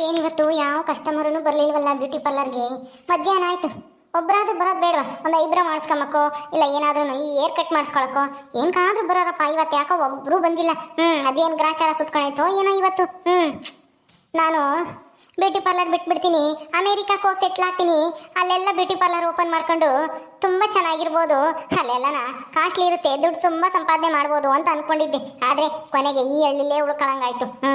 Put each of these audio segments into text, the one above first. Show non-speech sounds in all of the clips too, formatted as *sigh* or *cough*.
ಏನಿವತ್ತು? ಯಾವ ಕಸ್ಟಮರ್ನು ಬರಲಿಲ್ವಲ್ಲ ಬ್ಯೂಟಿ ಪಾರ್ಲರ್ಗೆ ಮಧ್ಯಾಹ್ನ ಆಯಿತು. ಒಬ್ಬರಾದ್ರೂ ಬರೋದು ಬೇಡವಾ? ಒಂದು ಐಬ್ರೋ ಮಾಡಿಸ್ಕೊಂಬಕ್ಕೋ ಇಲ್ಲ ಏನಾದ್ರೂ ಈ ಏರ್ ಕಟ್ ಮಾಡಿಸ್ಕೊಳಕ್ಕೋ? ಏನ್ಕಾದ್ರೂ ಬರೋರಪ್ಪ, ಇವತ್ತು ಯಾಕೋ ಒಬ್ಬರು ಬಂದಿಲ್ಲ. ಹ್ಞೂ ಅದೇನು ಗ್ರಾಚಾರ ಸುತ್ಕೊಂಡಾಯ್ತೋ ಏನೋ ಇವತ್ತು? ಹ್ಞೂ ನಾನು ಬ್ಯೂಟಿ ಪಾರ್ಲರ್ ಬಿಟ್ಬಿಡ್ತೀನಿ. ಅಮೇರಿಕಾಕ್ಕೆ ಹೋಗಿ ಸೆಟ್ಲ್ ಆಗ್ತೀನಿ. ಅಲ್ಲೆಲ್ಲ ಬ್ಯೂಟಿ ಪಾರ್ಲರ್ ಓಪನ್ ಮಾಡ್ಕೊಂಡು ತುಂಬ ಚೆನ್ನಾಗಿರ್ಬೋದು. ಅಲ್ಲೆಲ್ಲನ ಕಾಸ್ಟ್ಲಿ ಇರುತ್ತೆ. ದುಡ್ಡು ತುಂಬ ಸಂಪಾದನೆ ಮಾಡ್ಬೋದು ಅಂತ ಅಂದ್ಕೊಂಡಿದ್ದೆ ಆದರೆ ಕೊನೆಗೆ ಈ ಹಳ್ಳಿಲೇ ಉಳ್ಕೊಳಂಗಾಯ್ತು. ಹ್ಞೂ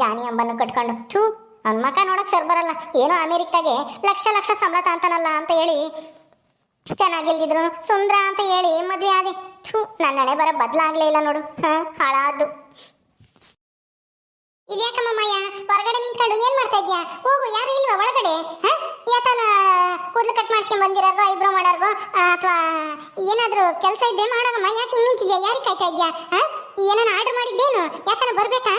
ಜಾನಿ ಅಂಬನ್ನು ಕಟ್ಕೊಂಡು. ಥೂ, ಅವ್ನ ಮಕ ನೋಡೋಕೆ ಸರ್ ಬರಲ್ಲ. ಏನೋ ಅಮೇರಿಕಾಗೆ ಲಕ್ಷ ಲಕ್ಷ ಸಂಬಳ ತಾಂತಾನಲ್ಲ ಅಂತ ಹೇಳಿ ಚೆನ್ನಾಗಿಲ್ದಿದ್ರು ಸುಂದ್ರ ಅಂತ ಹೇಳಿ ಮದುವೆ ಆದೆ. ಥೂ ನನ್ನ ಹಣೆ ಬರೋ ಬದಲಾಗ್ಲೇ ಇಲ್ಲ ನೋಡು. ಹಾಂ, ಹಾಳಾದ್ದು. ಇದ್ಯಾಕಮ್ಮ ಮಾಯ ಹೊರಗಡೆ ನಿಂತ್ಕೊಂಡು ಏನ್ ಮಾಡ್ತಾ ಇದ್ಯಾ? ಹೋಗು, ಯಾರು ಇಲ್ವಾ ಒಳಗಡೆ? ಯಾತನ ಕೂದಲು ಕಟ್ ಮಾಡ್ಸ್ಕೊಂಡ್ ಬಂದಿರೋರ್ಗೋ ಐಬ್ರೋ ಮಾಡೋರ್ಗೋ ಅಥವಾ ಏನಾದ್ರೂ ಕೆಲಸ ಇದ್ದೆ ಮಾಡೋಮ್ಮ ಯಾಕೆ ಹಿಂಗ್ ನಿಂತಿದ್ಯಾ? ಯಾರು ಕಾಯ್ತಾ ಇದ್ಯಾ? ಏನಾನ ಆರ್ಡರ್ ಮಾಡಿದ್ದೇನು? ಯಾತನ ಬರ್ಬೇಕಾ?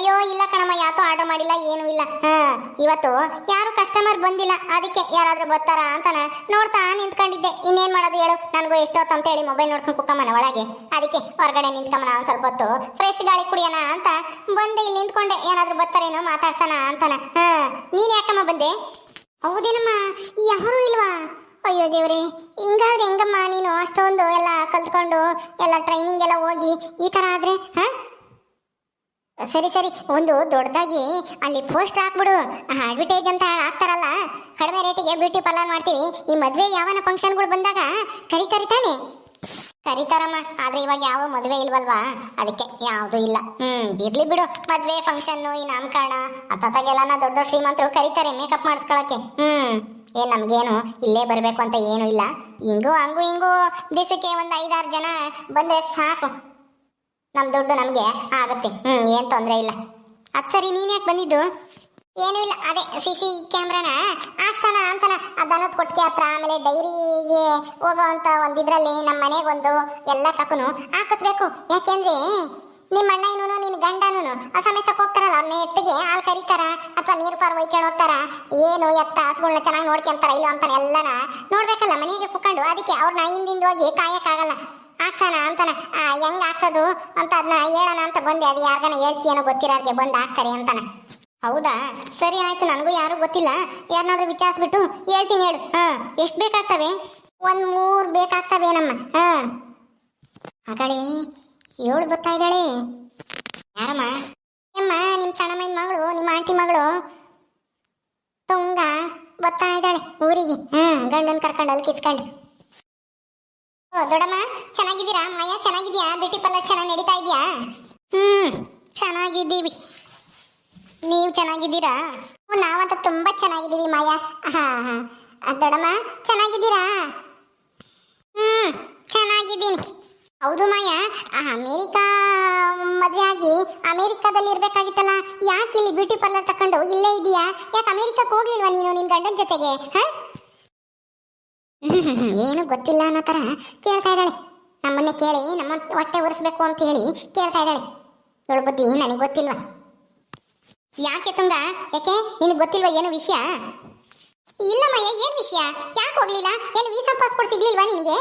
ಅಯ್ಯೋ, ಇಲ್ಲ ಕಣಮ್ಮ ಯಾತೋ ಆರ್ಡರ್ ಮಾಡಿಲ್ಲ, ಏನೂ ಇಲ್ಲ. ಹಾ, ಇವತ್ತು ಯಾರು ಕಸ್ಟಮರ್ ಬಂದಿಲ್ಲ. ಅದಕ್ಕೆ ಯಾರಾದ್ರೂ ಬರ್ತಾರಾ ಅಂತಾನ ನೋಡ್ತಾ ನಿಂತ್ಕೊಂಡಿದ್ದೆ. ಇನ್ನೇನ್ ಮಾಡೋದು ಹೇಳು? ನನಗೂ ಎಷ್ಟೊತ್ತು ಅಂತ ಹೇಳಿ ಮೊಬೈಲ್ ನೋಡ್ಕೊಂಡು ಕುಕ್ಕಮ್ಮನ ಒಳಗೆ. ಅದಕ್ಕೆ ಹೊರಗಡೆ ನಿಂತ್ಕೊಂಬನ ಒಂದ್ ಸ್ವಲ್ಪ ಹೊತ್ತು. ಫ್ರೆಶ್ ಗಾಳಿ ಕುಡಿಯೋಣ ಅಂತ ಬಂದೆ, ಇಲ್ಲಿ ನಿಂತ್ಕೊಂಡೆ. ಏನಾದ್ರೂ ಬರ್ತಾರೇನೋ ಮಾತಾಡ್ಸೋಣ ಅಂತಾನ. ಹಾ, ನೀನ್ ಯಾಕಮ್ಮ ಬಂದೆ? ಹೌದೇನಮ್ಮ, ಯಾರು ಇಲ್ವಾ? ಅಯ್ಯೋ ದೇವ್ರಿ, ಹಿಂಗಾದ್ರೆ ಹೆಂಗಮ್ಮ ನೀನು ಅಷ್ಟೊಂದು ಎಲ್ಲ ಕಲ್ತ್ಕೊಂಡು ಎಲ್ಲ ಟ್ರೈನಿಂಗ್ ಎಲ್ಲ ಹೋಗಿ ಈ ತರ ಆದ್ರೆ, ಹಾ? ಸರಿ ಸರಿ, ಒಂದು ದೊಡ್ಡದಾಗಿ ಅಲ್ಲಿ ಪೋಸ್ಟ್ ಹಾಕ್ಬಿಡು. ಅಡ್ವರ್ಟೈಸ್ ಅಂತ ಹಾಕ್ತಾರಲ್ಲ, ಕಡಿಮೆ ರೇಟಿಗೆ ಬ್ಯೂಟಿ ಪಾರ್ಲರ್ ಮಾಡ್ತೀವಿ ಈ ಮದುವೆ ಯಾವನ ಫಂಕ್ಷನ್ಗಳು ಬಂದಾಗ? ಕರಿತಾರೆ ತಾನೆ. ಕರಿತಾರಮ್ಮ, ಆದ್ರೆ ಇವಾಗ ಯಾವ ಮದುವೆ ಇಲ್ವಲ್ವಾ? ಅದಕ್ಕೆ ಯಾವುದು ಇಲ್ಲ. ಹ್ಮ್, ಇರ್ಲಿ ಬಿಡು. ಮದ್ವೆ ಫಂಕ್ಷನ್ ಈ ನಾಮಕರಣ ಅತ್ತಾಗೆಲ್ಲ ದೊಡ್ಡ ದೊಡ್ಡ ಶ್ರೀಮಂತರು ಕರಿತಾರೆ ಮೇಕಪ್ ಮಾಡಿಸ್ಕೊಳಕ್ಕೆ. ಹ್ಮ್, ಏನ್ ನಮ್ಗೇನು? ಇಲ್ಲೇ ಬರಬೇಕು ಅಂತ ಏನು ಇಲ್ಲ. ಹಿಂಗೂ ಹಂಗು ಹಿಂಗು ದಿವಸಕ್ಕೆ ಒಂದ್ ಐದಾರು ಜನ ಬಂದ್ರೆ ಸಾಕು. ನಮ್ ದುಡ್ಡು ನಮಗೆ ಆಗುತ್ತೆ. ಹ್ಞೂ ಏನು ತೊಂದರೆ ಇಲ್ಲ. ಅದು ಸರಿ, ನೀನ್ ಯಾಕೆ ಬಂದಿದ್ದು? ಏನೂ ಇಲ್ಲ. ಅದೇ, ಸಿ ಸಿ ಕ್ಯಾಮ್ರಾನ ಹಾಕ್ಸೋಣ ಅಂತಾನ. ಅದನ್ನದು ಕೊಟ್ಟಿಗೆ ಹತ್ರ. ಆಮೇಲೆ ಡೈರಿಗೆ ಹೋಗೋ ಅಂತ ಒಂದಿದ್ರಲ್ಲಿ ನಮ್ಮ ಮನೆಗೊಂದು ಎಲ್ಲ ತಕೊನು ಹಾಕಿಸ್ಬೇಕು. ಯಾಕೆಂದ್ರೆ ನಿಮ್ಮ ಅಣ್ಣ ಇನ್ನೂ ನಿನ್ನ ಗಂಡನೂ ಆ ಸಮಯಕ್ಕೆ ಹೋಗ್ತಾರಲ್ಲ. ಅವ್ರನ್ನ ನೆಟ್ಟಿಗೆ ಹಾಲು ಕರೀತಾರ ಅಥವಾ ನೀರು ಪಾರು ಒಯ್ಕೊಂಡು ಹೋಗ್ತಾರ. ಏನು ಎತ್ತ ಹಸುಗಳನ್ನ ಚೆನ್ನಾಗಿ ನೋಡ್ಕೊಂತಾರ ಇಲ್ಲ ಅಂತಾನೆ ಎಲ್ಲನ ನೋಡ್ಬೇಕಲ್ಲ ಮನೆಗೆ ಕುಕ್ಕೊಂಡು. ಅದಕ್ಕೆ ಅವ್ರನ್ನ ಹಿಂದಿಂದ ಹೋಗಿ ಕಾಯಕ್ಕಾಗಲ್ಲ. ಹಾಕ್ಸೋಣ ಅಂತಾನೆ. ಹೆಂಗ್ ಹಾಕ್ಸೋದು ಅಂತ ಅದನ್ನ ಹೇಳೋಣ ಅಂತ ಬಂದೆ. ಅದು ಯಾರ್ಗಾನ ಹೇಳ್ತೀಯನೋ ಗೊತ್ತಿರೋರ್ಗೆ ಬಂದು ಹಾಕ್ತಾರೆ ಅಂತಾನೆ. ಹೌದಾ? ಸರಿ ಆಯ್ತು, ನನಗೂ ಯಾರು ಗೊತ್ತಿಲ್ಲ. ಯಾರನ್ನಾದ್ರೂ ವಿಚಾರಿಸ್ಬಿಟ್ಟು ಹೇಳ್ತೀನಿ ಹೇಳು. ಹಾ, ಎಷ್ಟು ಬೇಕಾಗ್ತವೆ? ಒಂದ್ ಮೂರ್ ಬೇಕಾಗ್ತವೇನಮ್ಮ ಹಾ. ಅಗಳಿ, ಏಳು ಬರ್ತಾ ಇದ್ದಾಳೆ? ಯಾರಮ್ಮ? ಅಮ್ಮ ನಿಮ್ಮ ಸಣ್ಣ ಮೈನ್ ಮಗಳು, ನಿಮ್ಮ ಆಂಟಿ ಮಗಳು? ತುಂಗ ಬರ್ತಾ ಇದ್ದಾಳೆ ಊರಿಗೆ. ಹಾ, ಗಂಡನ್ ಕರ್ಕೊಂಡು ಅಲ್ಲಿ ಕಿಸ್ಕೊಂಡು. ದೊಡ್ಡಮ್ಮ, ಚೆನ್ನಾಗಿದ್ದೀರಾ? ಮಾಯಾ ಚೆನ್ನಾಗಿದ್ಯಾ ಬ್ಯೂಟಿ ಪಾರ್ಲರ್ ಚೆನ್ನಾಗಿ ನಡೀತಾ ಇದೆಯಾ? ಹ್ಮ್, ಚೆನ್ನಾಗಿದ್ದೀವಿ. ನೀವು ಚೆನ್ನಾಗಿದ್ದೀರಾ? ನಾವಂತ ತುಂಬಾ ಚೆನ್ನಾಗಿದ್ದೀವಿ ಮಾಯಾ. ಹಾ ಹಾ ದೊಡ್ಡಮ್ಮ, ಚೆನ್ನಾಗಿದ್ದೀರಾ? ಹ್ಮ್, ಚೆನ್ನಾಗಿದ್ದೀನಿ. ಹೌದು ಮಾಯಾ. ಅಮೇರಿಕಾ, ಮದುವೆ ಆಗಿ ಅಮೇರಿಕಾದಲ್ಲಿ ಇರ್ಬೇಕಾಗಿತ್ತಲ್ಲ. ಯಾಕೆ ಇಲ್ಲಿ ಬ್ಯೂಟಿ ಪಾರ್ಲರ್ ತಕೊಂಡು ಇಲ್ಲೇ ಇದೆಯಾ? ಯಾಕೆ ಅಮೇರಿಕಕ್ಕೆ ಹೋಗ್ಲಿಲ್ವಾ ನೀನು ನಿನ್ ಗಂಡನ ಜೊತೆಗೆ? ಹಾ? *laughs* ಏನು ಗೊತ್ತಿಲ್ಲ ಅನ್ನೋ ಥರ ಕೇಳ್ತಾ ಇದ್ದಾಳೆ. ನಮ್ಮನ್ನೇ ಕೇಳಿ, ನಮ್ಮ ಹೊಟ್ಟೆ ಉರಿಸ್ಬೇಕು ಅಂತ ಹೇಳಿ ಕೇಳ್ತಾ ಇದ್ದಾಳೆ. ಇವಳು ಬುದ್ಧಿ, ನನಗೆ ಗೊತ್ತಿಲ್ವಾ? ಯಾಕೆ ತುಂಗ? ಯಾಕೆ? ನಿನಗೆ ಗೊತ್ತಿಲ್ವಾ ಏನು ವಿಷಯ? ಇಲ್ಲಮ್ಮ ಏನ್ ವಿಷಯ? ಯಾಕೆ ಹೋಗ್ಲಿಲ್ಲ? ಏನು ವೀಸಾ ಪಾಸ್ಪೋರ್ಟ್ ಸಿಗ್ಲಿಲ್ವಾ ನಿನಗೆ?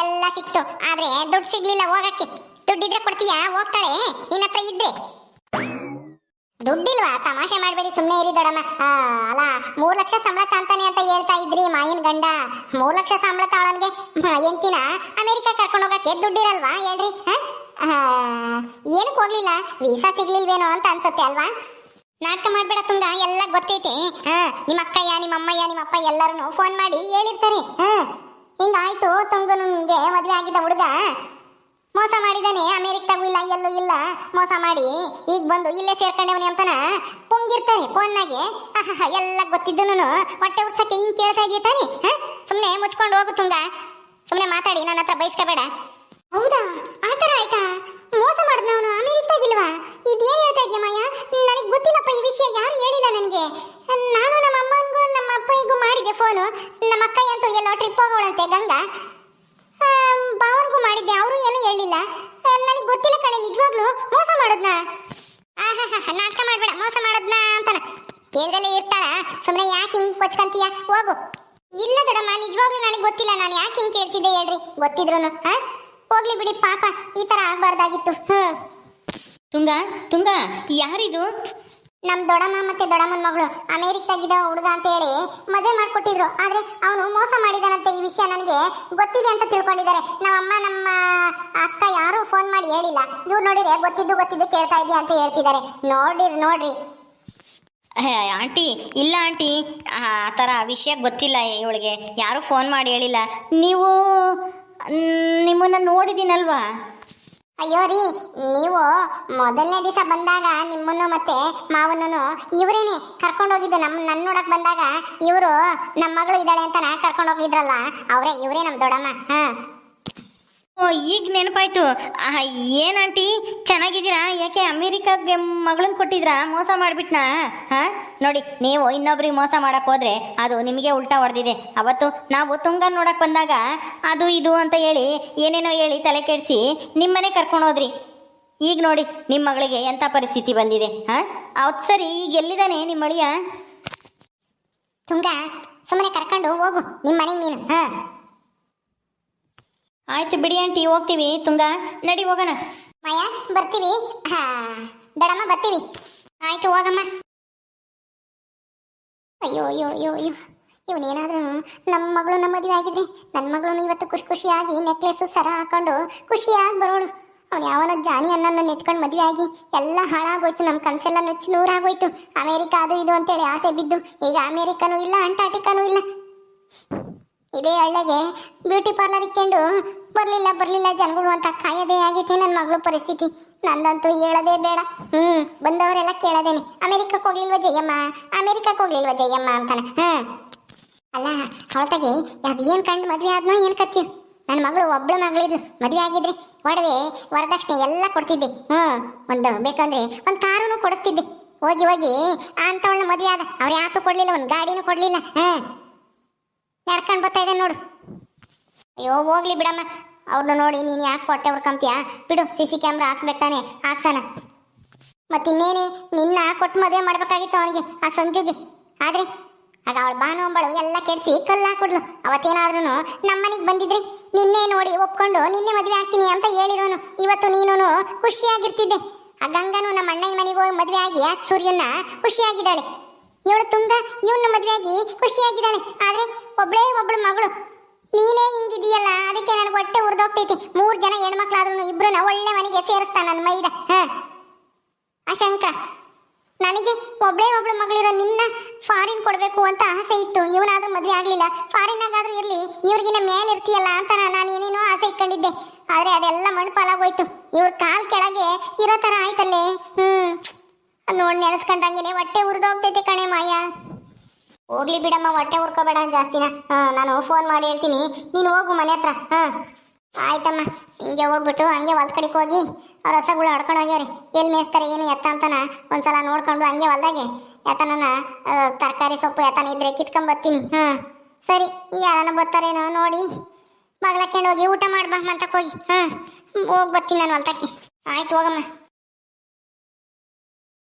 ಎಲ್ಲ ಸಿಕ್ತು. ಆದ್ರೆ ದುಡ್ಡು ಸಿಗ್ಲಿಲ್ಲ ಹೋಗಕ್ಕೆ. ದುಡ್ಡಿದ್ರೆ ಕೊಡ್ತೀಯಾ? ಹೋಗ್ತಾಳೆ. ನಿನ್ನ ಹತ್ರ ಇದ್ರೆ. ದುಡ್ಡಿಲ್ವಾ? ತಮಾಷೆ ಮಾಡಬೇಡಿ ಸುಮ್ಮನೆ ಇರಿ ದೊಡಮ್ಮ. ಅಲ್ಲ, ಮೂರ್ ಲಕ್ಷ ಸಂಬಳ ತಾಂತಾನೆ ಅಂತ ಹೇಳ್ತಾ ಇದ್ರಿ ಮಾಯಿನ ಗಂಡ. ಮೂರ್ ಲಕ್ಷ ಸಂಬಳ ತಾಳನ್ಗೆ ಎಂಟಿನ ಅಮೆರಿಕ ಕರ್ಕೊಂಡು ಹೋಗಕ್ಕೆ ದುಡ್ಡಿರಲ್ವಾ ಹೇಳ್ರಿ ಏನಕ್ಕೆ ಹೋಗ್ಲಿಲ್ಲ. ವೀಸಾ ಸಿಗ್ಲಿಲ್ವೇನೋ ಅಂತ ಅನ್ಸುತ್ತೆ ಅಲ್ವಾ? ನಾಟಕ ಮಾಡ್ಬೇಡ ತುಂಗ, ಎಲ್ಲ ಗೊತ್ತೈತೆ. ಹಾ, ನಿಮ್ಮ ಅಕ್ಕಯ್ಯ, ನಿಮ್ಮ ಅಮ್ಮಯ್ಯ, ನಿಮ್ಮ ಅಪ್ಪ ಎಲ್ಲರೂ ಫೋನ್ ಮಾಡಿ ಹೇಳಿರ್ತಾರೆ. ಹಾ, ಹಿಂಗಾಯ್ತು ತುಂಗನಿಗೆ ಮದುವೆ ಆಗಿದ್ದ ಹುಡುಗ. ಮೋಸ ಮಾಡಿದಾನೆ, ಅಮೆರಿಕದಾಗೂ ಇಲ್ಲ, ಎಲ್ಲೂ ಇಲ್ಲ. ಮೋಸ ಮಾಡಿ ಈಗ ಬಂದು ಇಲ್ಲೇ ಸೇರ್ಕೊಂಡವನಿ ಅಂತಾನ ಪುಂಗಿರ್ತಾನೆ ಫೋನ್ನಾಗೆ ಎಲ್ಲ ಗೊತ್ತಿದ್ದನು ಹೊಟ್ಟೆ ಉರ್ಸಕ್ಕೆ ಹಿಂಗೆ ಕೇಳ್ತಾ ಇದೆಯಾ ತಾನೆ? ಸುಮ್ಮನೆ ಮುಚ್ಕೊಂಡು ಹೋಗು ತುಂಗ. ಸುಮ್ಮನೆ ಮಾತಾಡಿ, ನನ್ನ ಹತ್ರ ಬಯಸ್ಕೋಬೇಡ ಹೌದಾ? ಆ ಥರ ಆಯ್ತಾ? ಮೋಸ ಮಾಡಿದ್ನವನು ಅಮೆರಿಕಾಗಿಲ್ವಾ ಇದೇನು ಹೇಳ್ತಾ ಇದೆಯಾ ಮಾಯ? ನನಗೆ ಗೊತ್ತಿಲ್ಲಪ್ಪ ಈ ವಿಷಯ, ಯಾರು ಹೇಳಿಲ್ಲ ನನಗೆ. ನಾನು ನಮ್ಮ ಅಮ್ಮನಿಗೂ, ನಮ್ಮ ಅಪ್ಪನಿಗೂ ಮಾಡಿದೆ ಫೋನು. ನಮ್ಮ ಅಕ್ಕ ಅಂತೂ ಎಲ್ಲೋ ಟ್ರಿಪ್ ಹೋಗೋಳಂತೆ, ಗಂಗಾ. ಮಾಡಿದ್ದೆ, ಅವರು ಏನು ಹೇಳಿಲ್ಲ. ನನಗೆ ಗೊತ್ತಿಲ್ಲ ಕಣೆ, ನಿಜವಾಗ್ಲೂ ಮೋಸ ಮಾಡೋದ್ನ? ನಾಟಕ ಮಾಡಬೇಡ, ಮೋಸ ಮಾಡೋದ್ನ ಅಂತಾನ. ಕೇಳ್ದಲ್ಲೇ ಇರ್ತಾಳ ಸುಮ್ಮನೆ ಯಾಕೆ ಹಿಂಗ್ ಕೊಚ್ಕಂತೀಯ? ಹೋಗು. ಇಲ್ಲ ದೊಡಮ್ಮ, ನಿಜವಾಗ್ಲೂ ನನಗೆ ಗೊತ್ತಿಲ್ಲ, ನಾನು ಯಾಕೆ ಹಿಂಗ್ ಕೇಳ್ತಿದ್ದೆ ಹೇಳ್ರಿ ಗೊತ್ತಿದ್ರು ಹೋಗ್ಲಿ ಬಿಡಿ, ಪಾಪ, ಈ ತರ ಆಗ್ಬಾರ್ದಾಗಿತ್ತು, ಹ್ಮ್. ತುಂಗ ತುಂಗ, ಯಾರಿದು? ನಮ್ ದೊಡ್ಡಮ್ಮ ಮತ್ತೆ ದೊಡ್ಡಮ್ಮನ ಮಗಳು ಅಮೇರಿಕಾಗಿದ್ದ ಹುಡುಗ ಅಂತ ಹೇಳಿ ಮದುವೆ ಮಾಡ್ಕೊಟ್ಟಿದ್ರು. ಆದ್ರೆ ಅವನು ಮೋಸ ಮಾಡಿದಾನಂತೆ ಈ ವಿಷಯ ನನಗೆ ಗೊತ್ತಿದೆ ಅಂತ ತಿಳ್ಕೊಂಡಿದ್ದಾರೆ. ನಮ್ಮಮ್ಮ, ನಮ್ಮ ಅಕ್ಕ ಯಾರು ಫೋನ್ ಮಾಡಿ ಹೇಳಿಲ್ಲ. ಇವ್ರು ನೋಡಿದ್ರೆ ಗೊತ್ತಿದ್ದು ಗೊತ್ತಿದ್ದು ಕೇಳ್ತಾ ಇದೀಯ ಅಂತ ಹೇಳ್ತಿದ್ದಾರೆ. ನೋಡಿರಿ, ನೋಡ್ರಿ. ಆಂಟಿ, ಇಲ್ಲ ಆಂಟಿ. ಆ ಥರ ವಿಷಯ ಗೊತ್ತಿಲ್ಲ ಇವಳಿಗೆ. ಯಾರೂ ಫೋನ್ ಮಾಡಿ ಹೇಳಿಲ್ಲ. ನೀವು ನಿಮ್ಮನ್ನು ನೋಡಿದ್ದೀನಲ್ವಾ? ಅಯ್ಯೋ ರೀ, ನೀವು ಮೊದಲನೇ ದಿವಸ ಬಂದಾಗ ನಿಮ್ಮನ್ನು ಮತ್ತೆ ಮಾವನನ್ನು ಇವರೇನೆ ಕರ್ಕೊಂಡು ಹೋಗಿದ್ದು? ನಮ್ಮ ನನ್ನ ನೋಡಕ್ ಬಂದಾಗ ಇವರು ನಮ್ಮ ಮಗಳು ಇದ್ದಾಳೆ ಅಂತ ಕರ್ಕೊಂಡು ಹೋಗಿದ್ರಲ್ಲ ಅವರೇ, ಇವರೇ ನಮ್ಮ ದೊಡ್ಡಮ್ಮ. ಹಾ. ಓ, ಈಗ ನೆನಪಾಯ್ತು. ಏನು ಆಂಟಿ? ಚೆನ್ನಾಗಿದ್ದೀರಾ? ಯಾಕೆ ಅಮೇರಿಕಾಗೆ ಮಗಳನ್ನ ಕೊಟ್ಟಿದ್ರಾ? ಮೋಸ ಮಾಡಿಬಿಟ್ನಾ? ಹಾಂ? ನೋಡಿ, ನೀವು ಇನ್ನೊಬ್ರಿಗೆ ಮೋಸ ಮಾಡಕ್ ಹೋದ್ರೆ ಅದು ನಿಮಗೆ ಉಲ್ಟಾ ಹೊಡೆದಿದೆ. ಅವತ್ತು ನಾವು ತುಂಗ ನೋಡಕ್ ಬಂದಾಗ ಅದು ಇದು ಅಂತ ಹೇಳಿ, ಏನೇನೋ ಹೇಳಿ ತಲೆ ಕೆಡಿಸಿ ನಿಮ್ಮನೆ ಕರ್ಕೊಂಡು ಹೋದ್ರಿ. ಈಗ ನೋಡಿ ನಿಮ್ಮ ಮಗಳಿಗೆ ಎಂಥ ಪರಿಸ್ಥಿತಿ ಬಂದಿದೆ? ಹಾಂ? ಅವತ್ತು ಸರಿ, ಈಗ ಎಲ್ಲಿದ್ದಾನೆ ನಿಮ್ಮ ಅಳಿಯ? ತುಂಗ ಸುಮ್ಮನೆ ಕರ್ಕೊಂಡು ಹೋಗು. ನಿಮ್ಮ ಮನೆಗೆ ನೀನು. ಹಾ. ಆಯ್ತು ಬಿಡಿ ಆಂಟಿ, ಹೋಗ್ತೀವಿ. ತುಂಗ, ನಡಿ, ಹೋಗೋಣ. ಮಾಯಾ, ಬರ್ತೀವಿ. ಹಾ ಬೇಡಮ್ಮ ಬರ್ತೀವಿ. ಆಯ್ತು, ಹೋಗಮ್ಮ. ಅಯ್ಯೋ ಅಯ್ಯೋ ಅಯ್ಯೋ ಅಯ್ಯೋ. ಇವನೇನಾದ್ರೂ ನಮ್ಮ ಮಗಳು ನಮ್ಮ ಮದುವೆ ಆಗಿದ್ರೆ ನನ್ನ ಮಗಳು ಇವತ್ತು ಖುಷಿ ಖುಷಿಯಾಗಿ ನೆಕ್ಲೆಸ್ ಸರ ಹಾಕೊಂಡು ಖುಷಿಯಾಗಿ ಬರೋಳು ಅವ್ನು ಯಾವನ ಜಾನಿ ಅನ್ನನ್ನು ನೆಚ್ಕೊಂಡು ಮದುವೆ ಆಗಿ ಎಲ್ಲ ಹಾಳಾಗೋಯ್ತು. ನಮ್ಮ ಕನಸೆಲ್ಲ ನುಚ್ಚು ನೂರಾಗೋಯ್ತು. ಅಮೇರಿಕಾ ಅದು ಇದು ಅಂತೇಳಿ ಆಸೆ ಬಿದ್ದು, ಈಗ ಅಮೇರಿಕನೂ ಇಲ್ಲ, ಅಂಟಾರ್ಟಿಕಾನೂ ಇಲ್ಲ. ಇದೇ ಹಳ್ಳಿಗೆ ಬ್ಯೂಟಿ ಪಾರ್ಲರ್ ಇಕ್ಕೊಂಡು ಬರ್ಲಿಲ್ಲ ಬರ್ಲಿಲ್ಲ, ಜನಗಳು ಅಂತ ಕಾಯದೇ ಆಗೈತೆ ನನ್ನ ಮಗಳು ಪರಿಸ್ಥಿತಿ. ನಂದಂತೂ ಹೇಳೋದೇ ಬೇಡ. ಹ್ಮ್, ಬಂದವರೆಲ್ಲ ಕೇಳದೇನೆ. ಅಮೆರಿಕಕ್ಕೆ ಹೋಗ್ಲಿಲ್ವ ಜಯಮ್ಮ? ಅಮೆರಿಕಕ್ಕೆ ಹೋಗ್ಲಿಲ್ವ ಜಯಮ್ಮ ಅಂತಾನೆ. ಅಲ್ಲ ಅವಳತಾಗೆ ಅದೇನ್ ಕಂಡು ಮದ್ವೆ ಆದ್ನೋ ಏನ್ ಕತ್ತಿ ನನ್ನ ಮಗಳು ಒಬ್ಳು ಮಗಳಿದ್ಲು ಮದ್ವೆ ಆಗಿದ್ರೆ ಒಡವೆ, ವರದಕ್ಷಿಣೆ ಎಲ್ಲ ಕೊಡ್ತಿದ್ದೆ. ಹ್ಮ್, ಒಂದು ಬೇಕಂದ್ರೆ ಒಂದು ಕಾರುನು ಕೊಡಿಸ್ತಿದ್ದೆ. ಹೋಗಿ ಹೋಗಿ ಅಂತವಳ ಮದ್ವೆ ಆದ. ಅವ್ರು ಯಾತು ಕೊಡ್ಲಿಲ್ಲ, ಒಂದು ಗಾಡಿನೂ ಕೊಡ್ಲಿಲ್ಲ. ಹ್ಮ್. ನಡ್ಕೊಂಡು ಬರ್ತಾ ಇದೆ ನೋಡು. ಅಯ್ಯೋ, ಹೋಗ್ಲಿ ಬಿಡಮ್ಮ. ಅವ್ರನ್ನ ನೋಡಿ ನೀನು ಯಾಕೆ ಹೊಟ್ಟೆ ಹೊಡ್ಕೊಂತೀಯ? ಬಿಡು ಸಿ ಸಿ ಕ್ಯಾಮ್ರಾ ಹಾಕ್ಸ್ಬೇಕಾನೆ ಹಾಕ್ಸಣ. ಮತ್ತಿನ್ನೇನೆ ನಿನ್ನ ಕೊಟ್ಟು ಮದುವೆ ಮಾಡ್ಬೇಕಾಗಿತ್ತು ಅವನಿಗೆ, ಆ ಸಂಜುಗೆ. ಆದ್ರೆ, ಆಗ ಅವಳ ಬಾನು ಅಂಬಳು ಎಲ್ಲ ಕೆಡಿಸಿ ಕಲ್ಲು ಹಾಕೊಡ್ಲು. ಅವತ್ತೇನಾದ್ರೂ ನಮ್ಮನೆಗೆ ಬಂದಿದ್ರೆ ನಿನ್ನೆ ನೋಡಿ ಒಪ್ಕೊಂಡು ನಿನ್ನೆ ಮದುವೆ ಆಗ್ತೀನಿ ಅಂತ ಹೇಳಿರೋನು. ಇವತ್ತು ನೀನು ಖುಷಿಯಾಗಿರ್ತಿದ್ದೆ. ಆ ಗಂಗನು ನಮ್ಮ ಅಣ್ಣನ ಮನೆಗೆ ಹೋಗಿ ಮದುವೆ ಆಗಿ ಸೂರ್ಯನ ಖುಷಿಯಾಗಿದ್ದಾಳೆ? ಇವಳು ತುಂಬ ಇವನ್ನ ಆಗಿ ಖುಷಿಯಾಗಿದ್ದಾಳೆ. ಆದ್ರೆ ಒಬ್ಳೇ ಒಬ್ಳು ಮಗಳು. ನೀನೇ ಹಿಂಗಿದೀಯಲ್ಲ ಅದಕ್ಕೆ ನನಗೆ ಹೊಟ್ಟೆ ಉರ್ದೋಗ್ತೈತಿ. ಮೂರ್ ಜನ ಹೆಣ್ಮಕ್ಳಾದ್ರೂ ಇಬ್ರು ಒಳ್ಳೆ ಮನೆಗೆ ಸೇರಿಸ್ತಾ ನನ್ನ ಮೈದ. ಹ. ಅಶಂಕ ನನಗೆ ಒಬ್ಳೇ ಒಬ್ಳು ಮಗಳಿರೋ ನಿನ್ನ ಫಾರಿನ್ ಕೊಡ್ಬೇಕು ಅಂತ ಆಸೆ ಇತ್ತು. ಇವನಾದ್ರೂ ಮದ್ವೆ ಆಗ್ಲಿಲ್ಲ. ಫಾರಿನಾಗಾದ್ರೂ ಇರ್ಲಿ ಇವ್ರಿಗಿನ ಮೇಲೆ ಇರ್ತೀಯಲ್ಲ ಅಂತ ನಾನು ಏನೇನೋ ಆಸೆ ಇಟ್ಕೊಂಡಿದ್ದೆ. ಆದ್ರೆ ಅದೆಲ್ಲ ಮಣ್ಪಾಲಾಗೋಯ್ತು ಇವ್ರ ಕಾಲ್ ಕೆಳಗೆ ಇರೋ ತರ ಆಯ್ತಲ್ಲೇ. ಹ್ಮ್. ನೋಡ್ ನೆನೆಸ್ಕೊಂಡಂಗೆನೆ ಹೊಟ್ಟೆ ಉರಿದೋಗ್ತೈತೆ ಕಣೆ ಮಾಯ. ಹೋಗ್ಲಿ ಬಿಡಮ್ಮ, ಹೊಟ್ಟೆ ಹುರ್ಕೋಬೇಡ ಜಾಸ್ತಿನ. ನಾನು ಫೋನ್ ಮಾಡಿ ಹೇಳ್ತೀನಿ. ನೀನು ಹೋಗು ಮನೆ ಹತ್ರ. ಹಾಂ. ಆಯ್ತಮ್ಮ. ಹಿಂಗೆ ಹೋಗ್ಬಿಟ್ಟು ಹಂಗೆ ಹೊಲ್ದ ಕಡೆಗೆ ಹೋಗಿ ಅವ್ರ ಹಸಗಳು ಹಡ್ಕೊಂಡು ಹೋಗ್ಯಾವ್ರಿ. ಎಲ್ಲಿ ಮೇಯಿಸ್ತಾರೆ, ಏನು ಎತ್ತ ಅಂತನ ಒಂದ್ಸಲ ನೋಡ್ಕೊಂಡು ಹಂಗೆ ಹೊಲ್ದಾಗೆ. ಎತ್ತನನ ತರಕಾರಿ ಸೊಪ್ಪು ಯಾತನ ಇದ್ರೆ ಕಿತ್ಕೊಂಬರ್ತೀನಿ ಹಾಂ. ಸರಿ ಯಾರನ್ನ ಬರ್ತಾರೇನೋ ನೋಡಿ. ಬಾಗ್ಲಕ್ಕೊಂಡು ಹೋಗಿ ಊಟ ಮಾಡ್ಬಾ ಮಂತಕ್ಕೆ ಹೋಗಿ ಹಾಂ ಹೋಗಿ ಬರ್ತೀನಿ ನಾನು ಅಂತಕ್ಕೆ ಆಯ್ತು ಹೋಗಮ್ಮ.